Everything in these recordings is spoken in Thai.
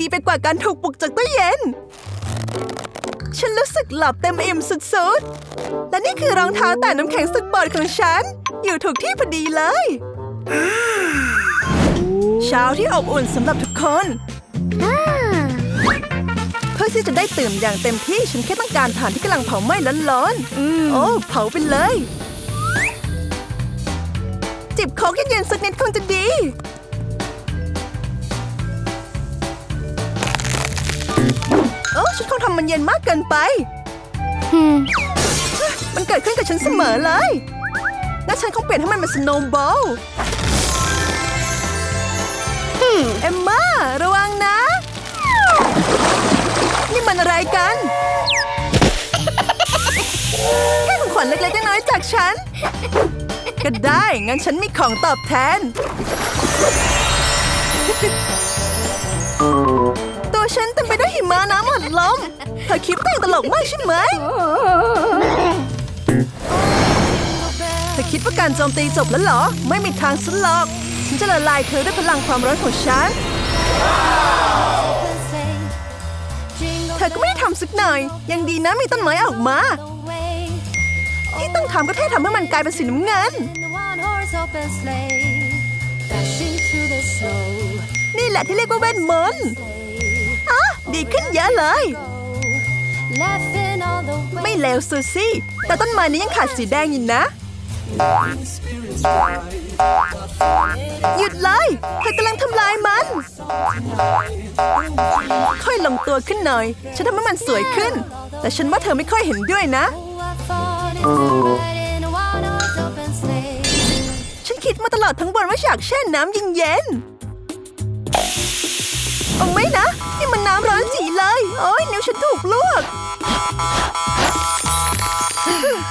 ดีไปกว่าการถูกปลุกจากตู้เย็น ฉันรู้สึกหลับเต็มอิ่มสุดๆ และนี่คือรองเท้าแตะน้ำแข็งสุดโปรดของฉัน อยู่ถูกที่พอดีเลย เช้าที่อบอุ่นสำหรับทุกคนเพื่อที่จะได้ตื่นอย่างเต็มที่ฉันแค่ต้องการฐานที่กำลังเผาไหม้ร้อนๆโอ้เผาไปเลย จิบโค้กเย็นๆสักนิดคงจะดี โอ้ฉันคงทำมันเย็นมากเกินไป มันเกิดขึ้นกับฉันเสมอเลยและฉันคงเปลี่ยนให้มันเป็นสโนว์บอลเอมมาระวังนะ นี่มันอะไรกัน แค่ของขวัญเล็กๆน้อยๆจากฉัน ก็ได้ งั้นฉันมีของตอบแทนตัว ฉันเต็มไปด้วยหิมะน้ำอัดลมเธอคิดว่าตัวเองตลกมากใช่ไหมเธอคิดว่าการโจมตีจบแล้วเหรอ ไม่มีทางสลอกฉันจะละลายเธอด้วยพลังความร้อนของฉัน เธอก็ไม่ได้ทำสักหน่อย ยังดีนะมีต้นไม้ออกมา ที่ต้องทำก็แค่ทำให้มันกลายเป็นสีน้ำเงิน นี่แหละที่เรียกว่าเวทมนต์อะ ดีขึ้นเยอะเลย ไม่เลวซูซี่ แต่ต้นไม้นี้ยังขาดสีแดงอยู่นะ หยุดเลยเธอกำลังทำลายมัน ค่อยลงตัวขึ้นหน่อย ฉันทำให้มันสวยขึ้น แต่ฉันว่าเธอไม่ค่อยเห็นด้วยนะ ฉันคิดมาตลอดทั้งวันว่าอยากแช่น้ำเย็นๆ อ้ไม่นะ นี่มันน้ำร้อนจีเลยโอ้ยนิ้วฉันถูกลวก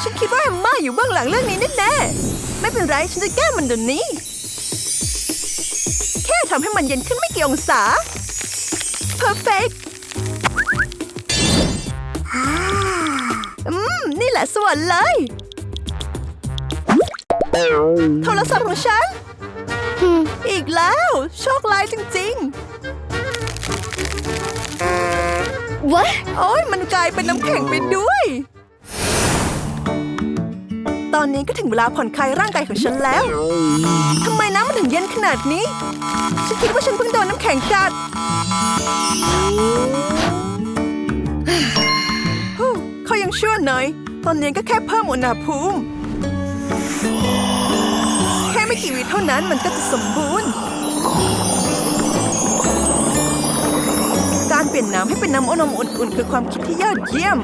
ฉันคิดว่าแอมม่าอยู่เบื้องหลังเรื่องนี้แน่ๆไม่เป็นไรฉันจะแก้มันเดี๋ยวนี้ แค่ทำให้มันเย็นขึ้นไม่กี่องศา perfect อืม นี่แหละสวรรค์เลย โทรศัพท์ของฉัน อีกแล้ว โชคร้ายจริง What? ๆโอ้ยมันกลายเป็นน้ำแข็งไปด้วย ตอนนี้ก็ถึงเวลาผ่อนคลายร่างกายของฉันแล้วทำไมน้ำมันถึงเย็นขนาดนี้ ฉันคิดว่าฉันเพิ่งโดนน้ำแข็งกัดเขายังชั่วหน่อย ตอนนี้ก็แค่เพิ่มอุณหภูมิ แค่ไม่กี่วิเท่านั้นมันก็จะสมบูรณ์ การเปลี่ยนน้ำให้เป็นน้ำอนมอุ่นๆ คือความคิดที่ยอดเยี่ยม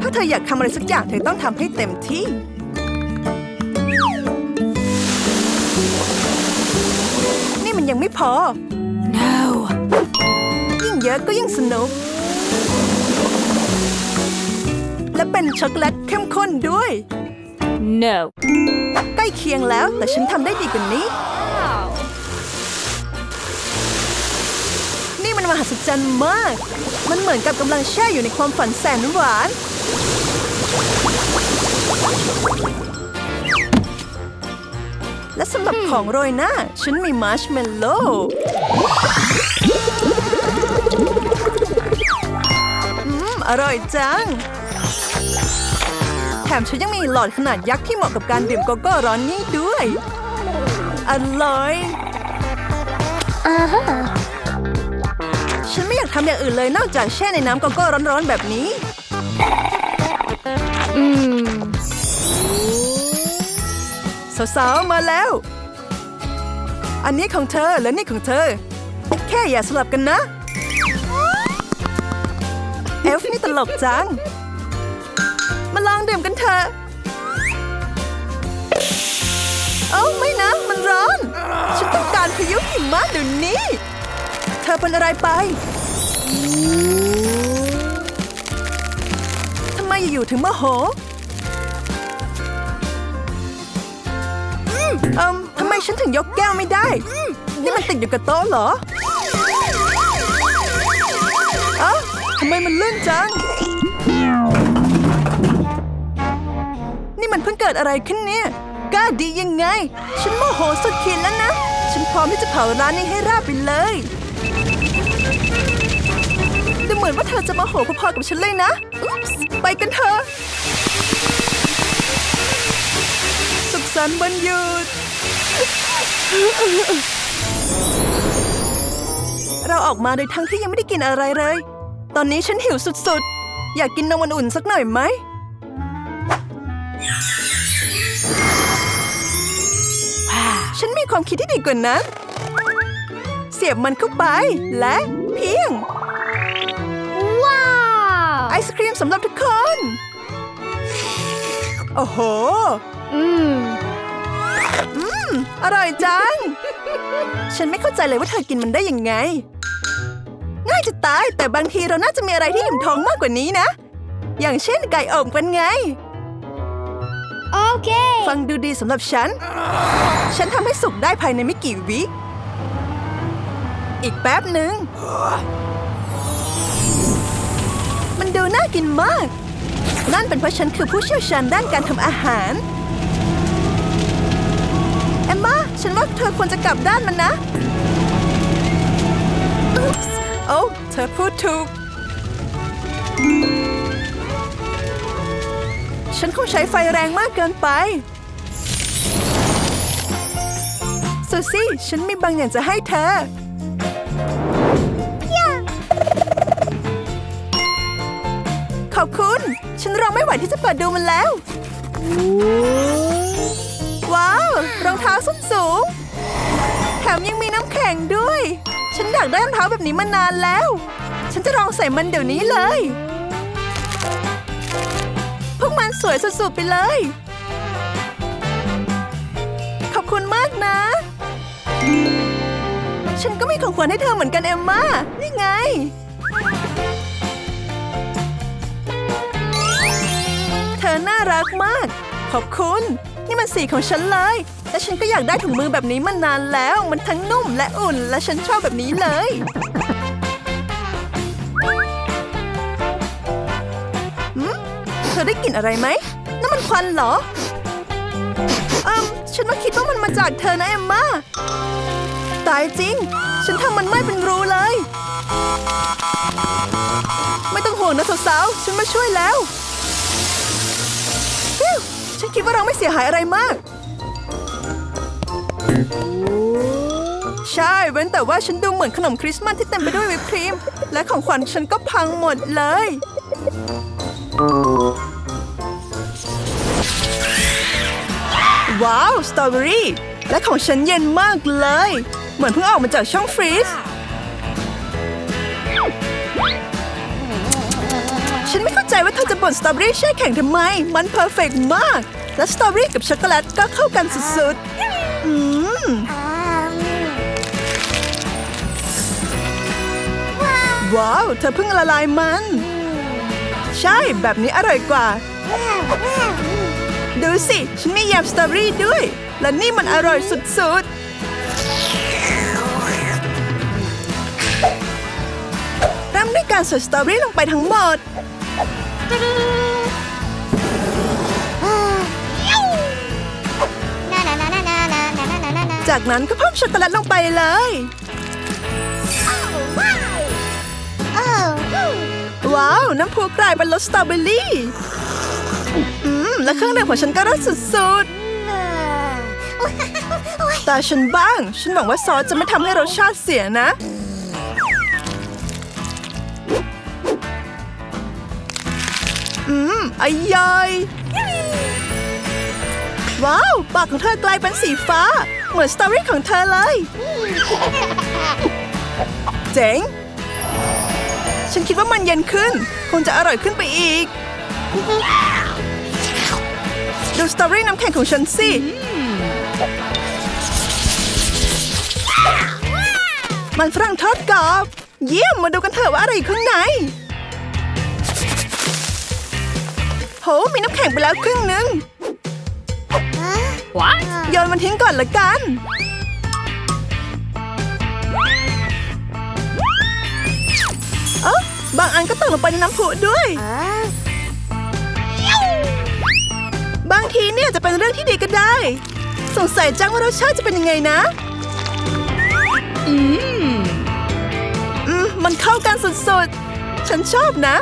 ถ้าเธออยากทำอะไรสักอย่างเธอต้องทำให้เต็มที่ นี่มันยังไม่พอ no ยิ่งเยอะก็ยิ่งสนุก และเป็นช็อกโกแลตเข้มข้นด้วย No. ใกล้เคียงแล้วแต่ฉันทำได้ดีกว่านี้ มหัศจรรย์มาก มันเหมือนกับกำลังแช่อยู่ในความฝันแสนหวาน และสำหรับของโรยหน้า ฉันมีมาร์ชเมลโล่อมอร่อยจัง แถมฉันยังมีหลอดขนาดยักษ์ที่เหมาะกับการดื่มโกโก้ร้อนนี่ด้วย อร่อย Uh-huh. ฉันไม่อยากทำอย่างอื่นเลยนอกจากแช่ในน้ำโกโก้ร้อนๆแบบนี้ Mm. สาวๆมาแล้ว อันนี้ของเธอและนี่ของเธอ แค่อย่าสลับกันนะ เอลฟ์นี่ตลกจัง มาลองดื่มกันเถอะเอ้าไม่นะ มันร้อน ฉันต้องการพายุหิมะเดี๋ยวนี้ เธอเป็นอะไรไป ทำไมอยู่ๆถึงโมโหเอิมทำไมฉันถึงยกแก้วไม่ได้ นี่มันติดอยู่กับโต๊ะเหรอเอ้าทำไมมันเลื่อนจัง นี่มันเพิ่งเกิดอะไรขึ้นเนี่ยกล้าดียังไง ฉันโมโหสุดขีดแล้วนะ ฉันพร้อมที่จะเผาร้านนี้ให้ราบไปเลย เหมือนว่าเธอจะมาโหพอๆกับฉันเลยนะไปกันเถอะสุขสันต์วันหยุด เราออกมาโดยทั้งที่ยังไม่ได้กินอะไรเลย ตอนนี้ฉันหิวสุดๆ อยากกินนมอุ่นๆสักหน่อยไหม ฉันมีความคิดที่ดีกว่านั้น เสียบมันเข้าไปและเพียง ศครีมสำหรับทุกคน โอ้โห Mmm. อร่อยจัง ฉันไม่เข้าใจเลยว่าเธอกินมันได้ยังไง ง่ายจะตาย แต่บางทีเราน่าจะมีอะไรที่อิ่มท้องมากกว่านี้นะ อย่างเช่นไก่อบเป็นไง Okay. ฟังดูดีสำหรับฉัน ฉันทำให้สุกได้ภายในไม่กี่วิ อีกแป๊บหนึ่ง มันดูน่ากินมาก นั่นเป็นเพราะฉันคือผู้เชี่ยวชาญด้านการทำอาหาร เอมมาฉันว่าเธอควรจะกลับด้านมันนะ อุ๊ปส์โอ้เธอพูดถูก ฉันคงใช้ไฟแรงมากเกินไปซูซี่ ฉันมีบางอย่างจะให้เธอ ขอบคุณ ฉันรอไม่ไหวที่จะเปิดดูมันแล้ว ว้าว รองเท้าส้นสูง แถมยังมีน้ำแข็งด้วย ฉันอยากได้รองเท้าแบบนี้มานานแล้ว ฉันจะลองใส่มันเดี๋ยวนี้เลย พวกมันสวยสุดๆไปเลย ขอบคุณมากนะ ฉันก็มีของขวัญให้เธอเหมือนกันเอมมานี่ไง น่ารักมาก ขอบคุณ นี่มันสีของฉันเลยและฉันก็อยากได้ถุงมือแบบนี้มานานแล้ว มันทั้งนุ่มและอุ่น และฉันชอบแบบนี้เลย เธอได้กลิ่นอะไรไหมนั่นมันควันเหรออืมฉันว่าคิดว่ามันมาจากเธอนะเอมมาตายจริง ฉันทำมันไม้เป็นรูเลย ไม่ต้องห่วงนะสาวๆ ฉันมาช่วยแล้ว ฉันคิดว่าเราไม่เสียหายอะไรมาก ใช่ เว้นแต่ว่าฉันดูเหมือนขนมคริสต์มาสที่เต็มไปด้วยวิปครีม และของขวัญฉันก็พังหมดเลย ว้าว สตรอเบอรี่ และของฉันเย็นมากเลย เหมือนเพิ่งออกมาจากช่องฟรีซ ว่าเธอจะบ่นสตรอเบอรี่แช่แข็งทำไม มันเพอร์เฟกต์มาก และสตรอเบอรี่กับช็อกโกแลตก็เข้ากันสุดๆ อืม ว้าว เธอเพิ่งละลายมัน ใช่แบบนี้อร่อยกว่า ดูสิ ฉันมีแยมสตรอเบอรี่ด้วย และนี่มันอร่อยสุดๆเริ่มด้วยการใส่สตรอเบอรี่ลงไปทั้งหมด จากนั้นก็เพิ่มช็อกโกแลตลงไปเลยว้าว น้ำพุกลายเป็นรสสตรอเบอรี่ อืม และเครื่องดื่มของฉันก็รสสุดๆแต่ฉันบ้าง ฉันหวังว่าซอสจะไม่ทำให้รสชาติเสียนะ อืมอร่อยว้าวปากของเธอกลายเป็นสีฟ้า เหมือนสตอรี่ของเธอเลย เจ๋ง ฉันคิดว่ามันเย็นขึ้น คงจะอร่อยขึ้นไปอีก ดูสตอเบอรี่น้ำแข็งของฉันสิมันฝรั่งทอดกรอบ เยี่ยมมาดูกันเถอะว่าอะไรอยู่ข้างใน หมีน้ำแข็งไปแล้วครึ่งหนึ่ง What? โยนมันทิ้งก่อนละกัน เอ้าบางอันก็ตกลงไปในน้ำพุด้วย บางทีเนี่ยจะเป็นเรื่องที่ดีก็ได้ สงสัยจังว่ารสชาติจะเป็นยังไงนะ อืม อืม มันเข้ากันสุดๆ ฉันชอบนะ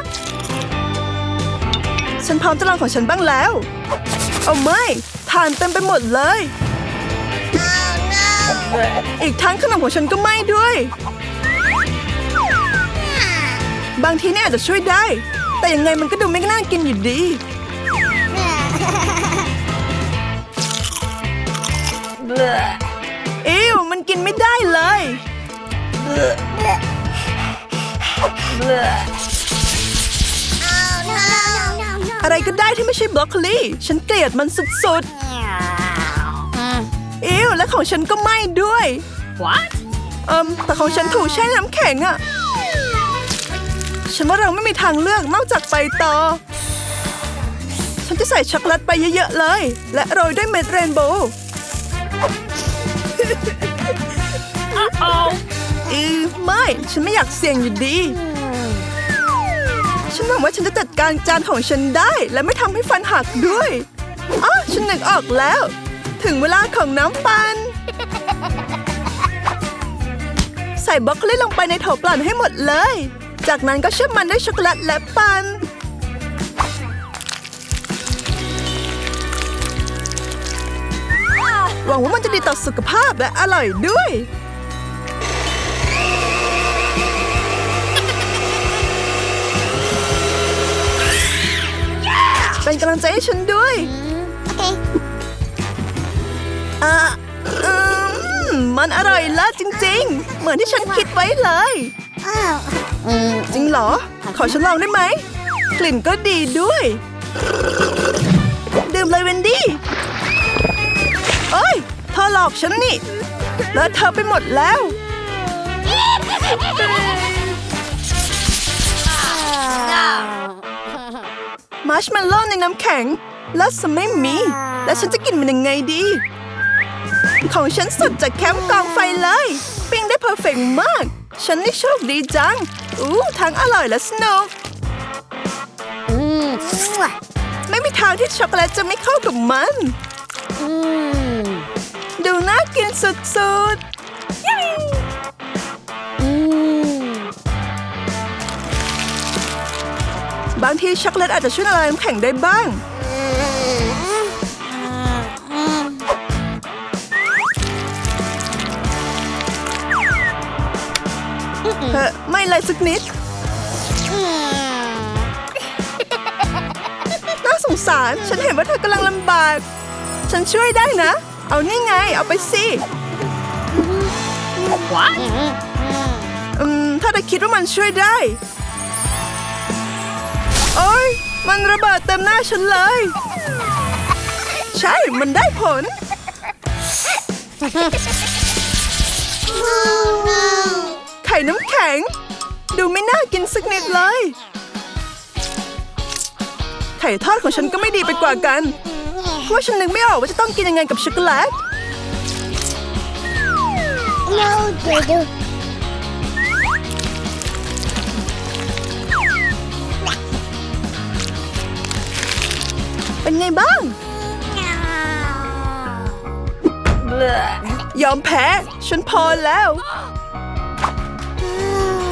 ฉันพร้อมจะลองของฉันบ้างแล้ว เอาไม่ทานเต็มไปหมดเลย อีกทั้งขนมของฉันก็ไหม้ด้วย บางทีเนี่ยอาจจะช่วยได้ แต่ยังไงมันก็ดูไม่น่ากินอยู่ดีอิวมันกินไม่ได้เลย อะไรก็ได้ที่ไม่ใช่บรอกโคลีฉันเกลียดมันสุดๆอิวและของฉันก็ไหม้ด้วย What? เอิมแต่ของฉันถูกแช่น้ำแข็งอะฉันว่าเราไม่มีทางเลือกนอกจากไปต่อ ฉันจะใส่ช็อกโกแลตไปเยอะๆเลย และโรยด้วยเม็ดเรนโบว์ Oh. อือไม่ ฉันไม่อยากเสี่ยงอยู่ดี ฉันหวังว่าฉันจะจัดการจานของฉันได้และไม่ทำให้ฟันหักด้วยอ๋อฉันนึกออกแล้ว ถึงเวลาของน้ำปัน ใส่บรอกโคลีลงไปในโถปลั่นให้หมดเลย จากนั้นก็เชื่อมมันด้วยช็อกโกแลตและปันหวังว่ามันจะดีต่อสุขภาพและอร่อยด้วย เป็นกำลังใจให้ฉันด้วย Okay. อะอืมมันอร่อยเลิศจริง ๆ เหมือนที่ฉันคิดไว้เลย Oh. Mm. จริงเหรอ ขอฉันลองได้ไหม กลิ่นก็ดีด้วย ดื่มเลยเวนดี้เอ้ยเธอหลอกฉันนี่ แล้วเธอไปหมดแล้ว มาร์ชเมลโล่ในน้ำแข็ง แล้วจะไม่มี แล้วฉันจะกินมันยังไงดี ของฉันสุดจากแคมป์กองไฟเลย ปิ้งได้เพอร์เฟกต์มาก ฉันนี่โชคดีจัง อู้ทั้งอร่อยและสนุก Mm. ไม่มีทางที่ช็อกโกแลตจะไม่เข้ากับมัน Mm. ดูน่ากินสุด Mm. บางทีช็อกโกแลตอาจจะช่วยละลายน้ำแข็งได้บ้าง เฮ้ไม่เลยสักนิด น่าสงสาร ฉันเห็นว่าเธอกำลังลำบาก ฉันช่วยได้นะ เอานี่ไง เอาไปสิ What? อืมถ้าเธอคิดว่ามันช่วยได้ โอ้ยมันระเบิดเต็มหน้าฉันเลย ใช่มันได้ผล ไข่น้ำแข็ง ดูไม่น่ากินสักนิดเลย ไข่ทอดของฉันก็ไม่ดีไปกว่ากันเพราะฉันนึกไม่ออกว่าจะต้องกินยังไงกับช็อกโกแลต No, Dodo. ไงบ้าง ยอมแพ้ ฉันพอแล้ว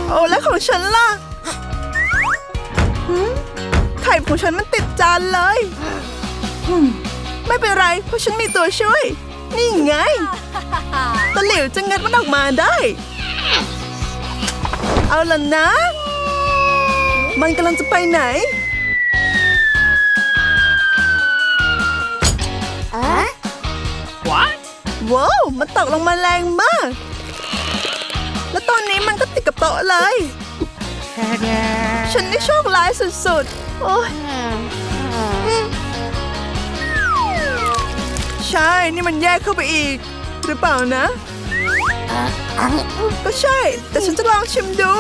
โอ้แล้วของฉันล่ะหืมไข่ของฉันมันติดจานเลยหืมไม่เป็นไร เพราะฉันมีตัวช่วย นี่ไง ตะหลิวจะงัดมันออกมาได้ เอาล่ะนะ มันกำลังจะไปไหน ว้าวมันตกลงมาแรงมาก แล้วตอนนี้มันก็ติดกับโต๊ะเลย ฉันนี่โชคร้ายสุดๆ โอ้ยใช่ นี่มันแย่เข้าไปอีก หรือเปล่านะ ก็ใช่ แต่ฉันจะลองชิมดู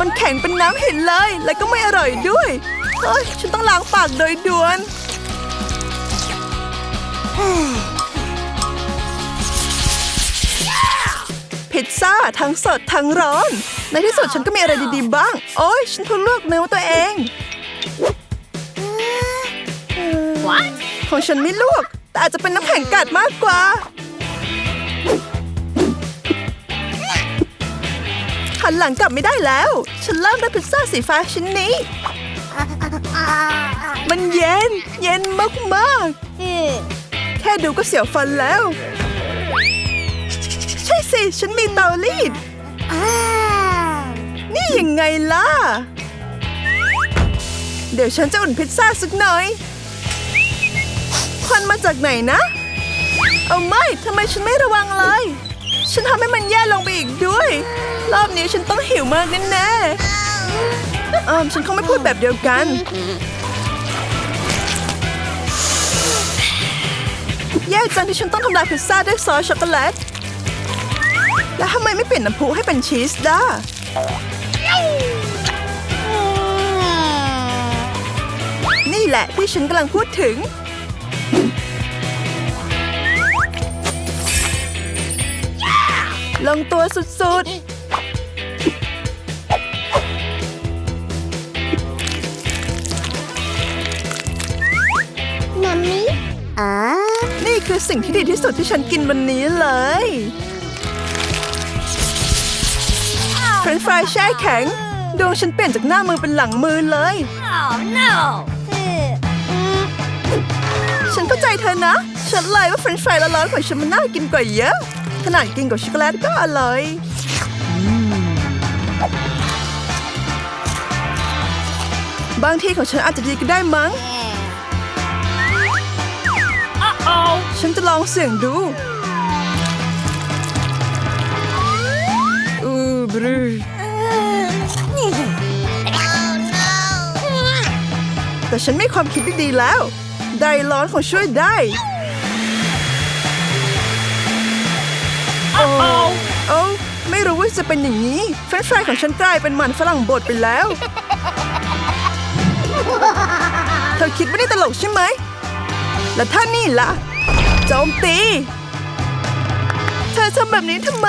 มันแข็งเป็นน้ำเห็นเลย และก็ไม่อร่อยด้วยเฮ้ยฉันต้องล้างปากโดยด่วน พิซซ่าทั้งสดทั้งร้อน ในที่สุดฉันก็มีอะไรดีๆบ้าง โอ้ยฉันเพิ่งเลือกเนื้อตัวเอง What? ของฉันไม่ลวก แต่อาจจะเป็นน้ำแข็งกัดมากกว่าฮัลหันหลังกลับไม่ได้แล้ว ฉันเริ่มด้วยพิซซ่าสีฟ้าชิ้นนี้ มันเย็น เย็นมากๆ แค่ดูก็เสียวฟันแล้วใช่ สิ ฉันมีเตารีดนี่ยังไงล่ะ เดี๋ยวฉันจะอุ่นพิซซ่าสักหน่อยควันมาจากไหนนะ เอาไม่ทำไมฉันไม่ระวังเลย ฉันทำให้มันแย่ลงไปอีกด้วย รอบนี้ฉันต้องหิวมากแน่ๆเออฉันคงไม่พูดแบบเดียวกันแย่จังที่ฉันต้องทำลายพิซซ่าด้วยซอสช็อกโกแลต แล้วทำไมไม่เปลี่ยนน้ำพุให้เป็นชีสล่ะนี่แหละที่ฉันกำลังพูดถึง ลงตัวสุดนามิอ่าๆนี่คือสิ่งที่ดีที่สุดที่ฉันกินวันนี้เลย เฟรนช์ฟรายแช่แข็ง ดวงฉันเปลี่ยนจากหน้ามือเป็นหลังมือเลย Oh no! ฉันเข้าใจเธอนะ ฉันเลยว่าเฟรนช์ฟรายละร้อนๆของฉันมันน่ากินกว่าเยอะ ขนาดกินกับช็อกโกแลตก็อร่อยบางทีของฉันอาจจะดีก็ได้มั้ง Uh oh! ฉันจะลองเสี่ยงดู อือบรูแต่ฉันไม่ความคิดที่ดีแล้ว ไดร้อนของช่วยได้ Uh oh! โอ้ไม่รู้ว่าจะเป็นอย่างนี้ เฟรนช์ฟรายของฉันกลายเป็นมันฝรั่งบดไปแล้ว เธอคิดว่านี่ตลกใช่ไหม แล้วท่านี่ล่ะ โจมตี เธอทำแบบนี้ทำไม